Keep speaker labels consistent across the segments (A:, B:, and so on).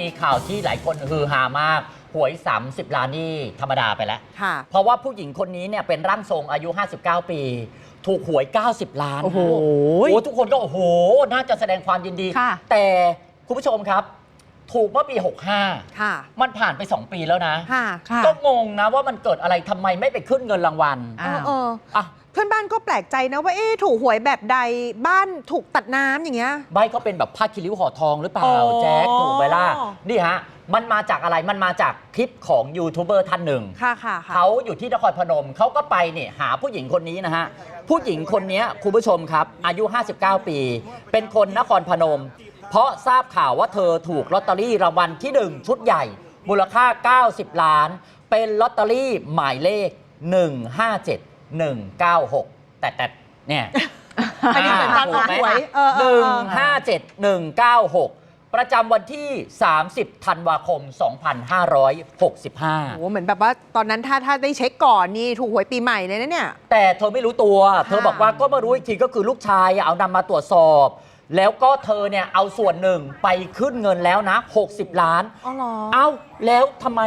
A: มีข่าวที่หลายคนฮือฮามาก หวย 30 ล้านนี่ธรรมดาไปแล้ว
B: ค่ะ
A: เพราะว่าผู้หญิงคนนี้เนี่ยเป็นร่างทรงอายุ 59 ปี ถูกหวย 90 ล้าน
B: โอ้โห
A: โอ้ทุกคนก็โอ้โห น่าจะแสดงความยินดี
C: ค่ะ
A: แต่คุณผู้ชมครับ ถูกเมื่อปี
B: ค่ะ
A: 65มันผ่านไป 2 ปีแล้วนะ
B: ค่ะ
C: ค่ะ
A: ก็งงนะว่ามันเกิดอะไรทำไมไม่ไปขึ้นเงินรางวัล
B: เอ
C: อ้า
B: อ
C: ว
B: เออ
A: อะ
B: เพื่อนบ้านก็แปลกใจนะว่าเอ๊ะถูกหวยแบบใดบ้านถูกตัดน้ำอย่างเงี้ย
A: ใบก็เป็นแบบผ้าคิริ้วห่อทองหรือเปล่า
B: อ๋อ
A: แจ๊คถูกไหมล่ะนี่ฮะ มันมาจากอะไรมันมาจากคลิปของยูทูบเบอร์ท่านหนึ่ง
B: ค่ะค่ะค่ะ
A: เขาอยู่ที่นครพนมเขาก็ไปเนี่ยหาผู้หญิงคนนี้นะฮะ ผู้หญิงคนนี้คุณผู้ชมครับ อายุ 59 ปี เป็นคนนครพนม เพราะทราบข่าวว่าเธอถูกลอตเตอรี่รางวัลที่ 1 ชุดใหญ่ มูลค่า 90 ล้าน เป็นลอตเตอรี่หมายเลข 157196 แต่แต่เนี่ย
B: อันนี้เหมือนการออกหวยเออเอ
A: ห
B: อ
A: นึ่ง
B: เออ
A: ห้าเจ็ดหนึ่งเก้าหกประจำวันที่ 30 ธันวาคม 2565
B: โอ้เหมือนแบบว่าตอนนั้นถ้าถ้าได้เช็คก่อนนี่ถูกหวยปีใหม่เลยนะเนี่ย
A: แต่เธอไม่รู้ตัว เธอบอกว่าก็มารู้อีกทีก็คือลูกชายเอานำมาตรวจสอบ แล้วก็เธอเนี่ยเอาส่วนหนึ่งไปขึ้นเงินแล้วนะ 60 ล้าน
B: อ๋อเหรอ
A: เอ้าแล้วทำไม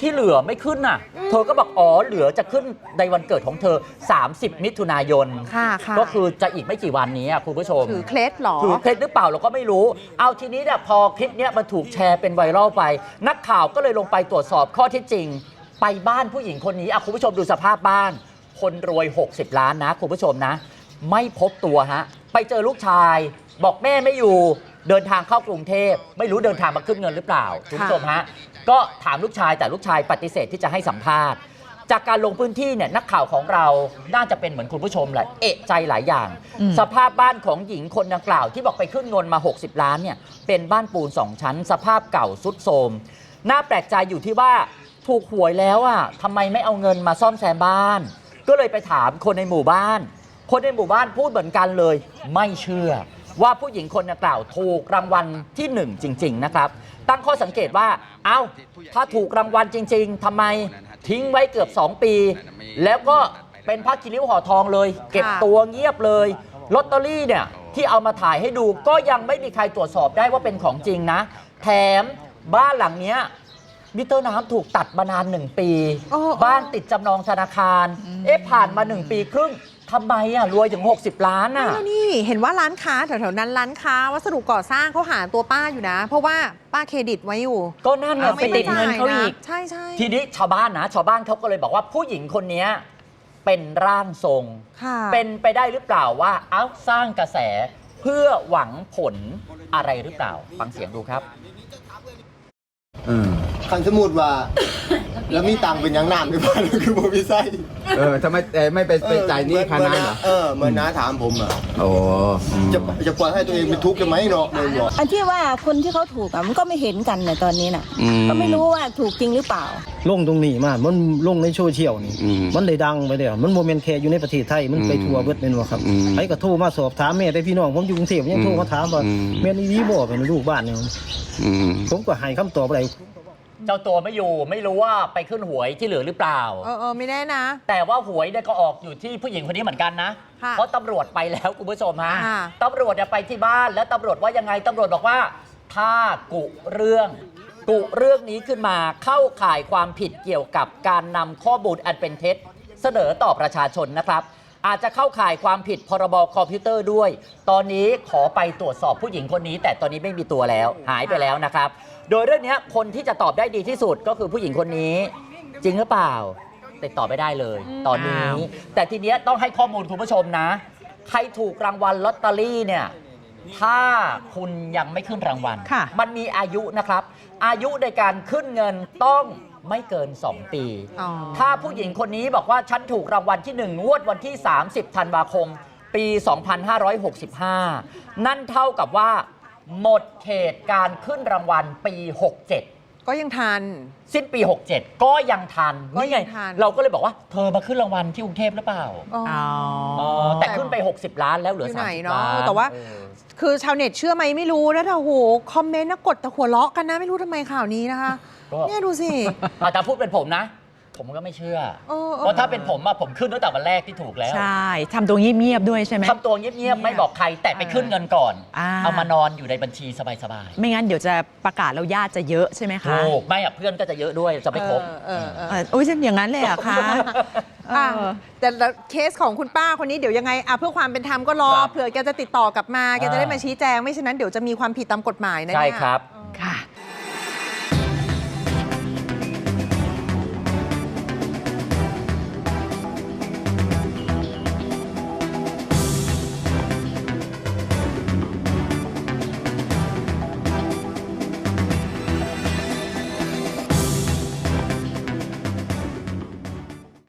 A: ที่เหลือไม่ขึ้นน่ะ เธอก็บอกอ๋อเหลือจะขึ้นในวันเกิดของเธอ 30 มิถุนายน
B: ค่ะค่ะ
A: ก็คือจะอีกไม่กี่วันนี้อะคุณผู้ชม
B: ถือเคล็ดเหรอ
A: ถือเคล็ดหรือเปล่าเราก็ไม่รู้ เอาทีนี้เนี่ยพอคลิปเนี้ยมันถูกแชร์เป็นไวรัลไป นักข่าวก็เลยลงไปตรวจสอบข้อเท็จจริง ไปบ้านผู้หญิงคนนี้อะคุณผู้ชมดูสภาพบ้าน คนรวย 60 ล้านนะคุณผู้ชมนะ ไม่พบตัวฮะ ไปเจอลูกชาย บอกแม่ไม่อยู่เดินทางเข้ากรุงเทพ ไม่รู้เดินทางมาขึ้นเงินหรือเปล่าคุณผู้ชมฮะก็ถามลูกชายแต่ลูกชายปฏิเสธที่จะให้สัมภาษณ์ จากการลงพื้นที่เนี่ยนักข่าวของเราน่าจะเป็นเหมือนคุณผู้ชมแหละเอะใจหลายอย่าง
C: อืม
A: สภาพบ้านของหญิงคนดังกล่าว ที่บอกไปขึ้นเงินมา 60 ล้านเนี่ยเป็นบ้านปูนสองชั้น สภาพเก่าสุดโทรมน่าแปลกใจอยู่ที่ว่าถูกหวยแล้วอะทำไมไม่เอาเงินมาซ่อมแซมบ้าน ก็เลยไปถามคนในหมู่บ้าน คนในหมู่บ้านพูดเหมือนกันเลย ไม่เชื่อ ว่าผู้หญิงคนดังกล่าวถูกรางวัลที่หนึ่งจริง ๆ นะครับ ตั้งข้อสังเกตว่า เอ้า ถ้าถูกรางวัลจริง ๆทำไมทิ้งไว้เกือบ 2 ปี แล้วก็เป็นผ้าคีริ้วห่อทองเลย เก็บตัวเงียบเลยลอตเตอรี่เนี่ยที่เอามาถ่ายให้ดูก็ยังไม่มีใครตรวจสอบได้ว่าเป็นของจริงนะ แถมบ้านหลังเนี้ยมิเตอร์น้ำถูกตัดมานานหนึ่งปี
B: โอ้โอ้
A: บ้านติดจำนองธนาคาร เอ๊ะผ่านมาหนึ่งปีครึ่ง ทำไมอะรวยถึง 60 ล้าน
B: นี่
A: อะ
B: แล้วนี่เห็นว่าร้านค้าแถวๆนั้นร้านค้าวัสดุก่อสร้างเขาหาตัวป้าอยู่นะ เพราะว่าป้าเครดิตไว้อยู่
A: ก็นั่น
C: เอา
A: น่ะ
C: ไปติดเงินเขาอีก
B: ใช่ใช่
A: ทีนี้ชาวบ้านนะ ชาวบ้านเขาก็เลยบอกว่าผู้หญิงคนเนี้ยเป็นร่างทรง
B: ค่ะ
A: เป็นไปได้หรือเปล่าว่าเอาสร้างกระแสเพื่อหวังผลอะไรหรือเปล่า ฟังเสียงดูครับ
D: อืม
E: คันสมมุดว่า แล้วมีตังค์เป็นหยังน้ำในบ้านก็คือบ่มีไส้
D: เออทำไมเอ่อไม่ไปไปจ่ายหนี้ค่าน้ำเหรอ
E: เออเหมือนน้าถามผมอะ
D: โอ้อืม
E: จะจะปล่อยให้ตัวเองเป็นทุกข์จะไหมเนาะเลยบอก
F: อันที่ว่าคนที่เขาถูกอะมันก็ไม่เห็นกันเนี่ยตอนนี้น่ะ
D: อื
F: ก็ไม่รู้ว่าถูกจริงหรือเปล่า
G: ลงตรงนี้มา มันลงในโซเชียลนี่
D: อืม
G: มันได้ดังไปเดียวมันโมเมนต์แค่อยู่ในประเทศไทย มันไป
D: อืม
G: ทั่วเบิดเป็นว่าครับ
D: อืม
G: ไอ้ก็โทรมาสอบถามแม่ได้พี่น้อง ผมอยู่กรุงเทพยังโทรมาถามว่า
D: อืม
G: แม่นอีวีบ่เป็นลูกบ้านเนี่ย
D: อืม
G: ผมก็ให้คำตอบอะไร
A: เจ้าตัวไม่อยู่ไม่รู้ว่าไปขึ้นหวยที่เหลือหรือเปล่า
B: เออเออไม่แน่นะ
A: แต่ว่าหวยเนี่ยก็ออกอยู่ที่ผู้หญิงคนนี้เหมือนกันนะ
B: ค่ะ
A: เพราะตำรวจไปแล้วคุณผู้ชมฮะ
B: ค่ะ
A: ตำรวจเนี่ยไปที่บ้านแล้วตำรวจว่ายังไงตำรวจบอกว่า ถ้ากุเรื่อง กุเรื่องนี้ขึ้นมาเข้าข่ายความผิดเกี่ยวกับการนำข้อมูลอันเป็นเท็จ เสนอต่อประชาชนนะครับ อาจจะเข้าข่ายความผิดพรบคอมพิวเตอร์ด้วย ตอนนี้ขอไปตรวจสอบผู้หญิงคนนี้ แต่ตอนนี้ไม่มีตัวแล้วหายไปแล้วนะครับ โดยเรื่องนี้คนที่จะตอบได้ดีที่สุดก็คือผู้หญิงคนนี้ จริงหรือเปล่า ติดต่อไม่ได้เลย ตอนนี้
C: อ้าว
A: แต่ทีเนี้ยต้องให้ข้อมูลคุณผู้ชมนะ ใครถูกรางวัลลอตเตอรี่เนี่ยถ้าคุณยังไม่ขึ้นรางวัล
C: ค่ะ
A: มันมีอายุนะครับ อายุในการขึ้นเงินต้องไม่เกิน 2 ปี
B: อ๋อ
A: ถ้าผู้หญิงคนนี้บอกว่าฉันถูกรางวัลที่ 1 งวดวันที่ 30 ธันวาคม ปี 2565 นั่นเท่ากับว่า หมดเขตการขึ้นรางวัลปี 67
B: ก็ยังทัน
A: สิ้นปี 67 ก็ยังทัน
B: ก็
A: นี่
B: ยั
A: ไง
B: งทัน
A: เราก็เลยบอกว่า เธอมาขึ้นรางวัลที่กรุงเทพหรือเปล่า
B: อ๋ออ
C: อ๋อ
A: แต่ขึ้นไป 60 ล้านแล้วเหลือ
B: อยู่ไหน
A: 30
B: เนอะ
A: ล้าน
B: แต่ว่า
A: เออ
B: คือชาวเน็ตเชื่อไหมไม่รู้นะแต่โหคอมเมนต์นะกดแต่หัวเราะกันนะ ไม่รู้ทำไมข่าวนี้นะคะ
A: ก็
B: เนี่ยดูสิ
A: อาจจะพูดเป็นผมนะ ผมก็ไม่เชื่อ
B: เออเออ
A: เพราะถ้าเป็นผมอะผมขึ้นตั้งแต่วันแรกที่ถูกแล้ว
C: ใช่ทำตัวเงียบๆด้วยใช่ไหม
A: ทำตัวเงียบๆไม่บอกใครแต่ไปขึ้นเงินก่อน
C: อ่า
A: เอามานอนอยู่ในบัญชีสบาย
C: ไม่งั้นเดี๋ยวจะประกาศแล้วญาติจะเยอะใช่ไหม
A: ๆ
C: คะ
A: ถูกไม่อะเพื่อนก็จะเยอะด้วยจะไม่ครบ
B: เออเออเออ
C: เอออุ้ยอย่างนั้นเลยเหรอะคะ
B: อะ
C: เออ
B: แต่ละเคสของคุณป้าคนนี้เดี๋ยวยังไงอะเพื่อความเป็นธรรมก็รอ
A: ครับ
B: เผื่อแกจะติดต่อกลับมาแกจะได้
A: อ่าม
B: มาชี้แจงไม่ฉะนั้นเดี๋ยวจะมีความผิดตามกฎหมายนะ
A: ใช่
B: เนี่ย
A: ครับ
C: ค่ะ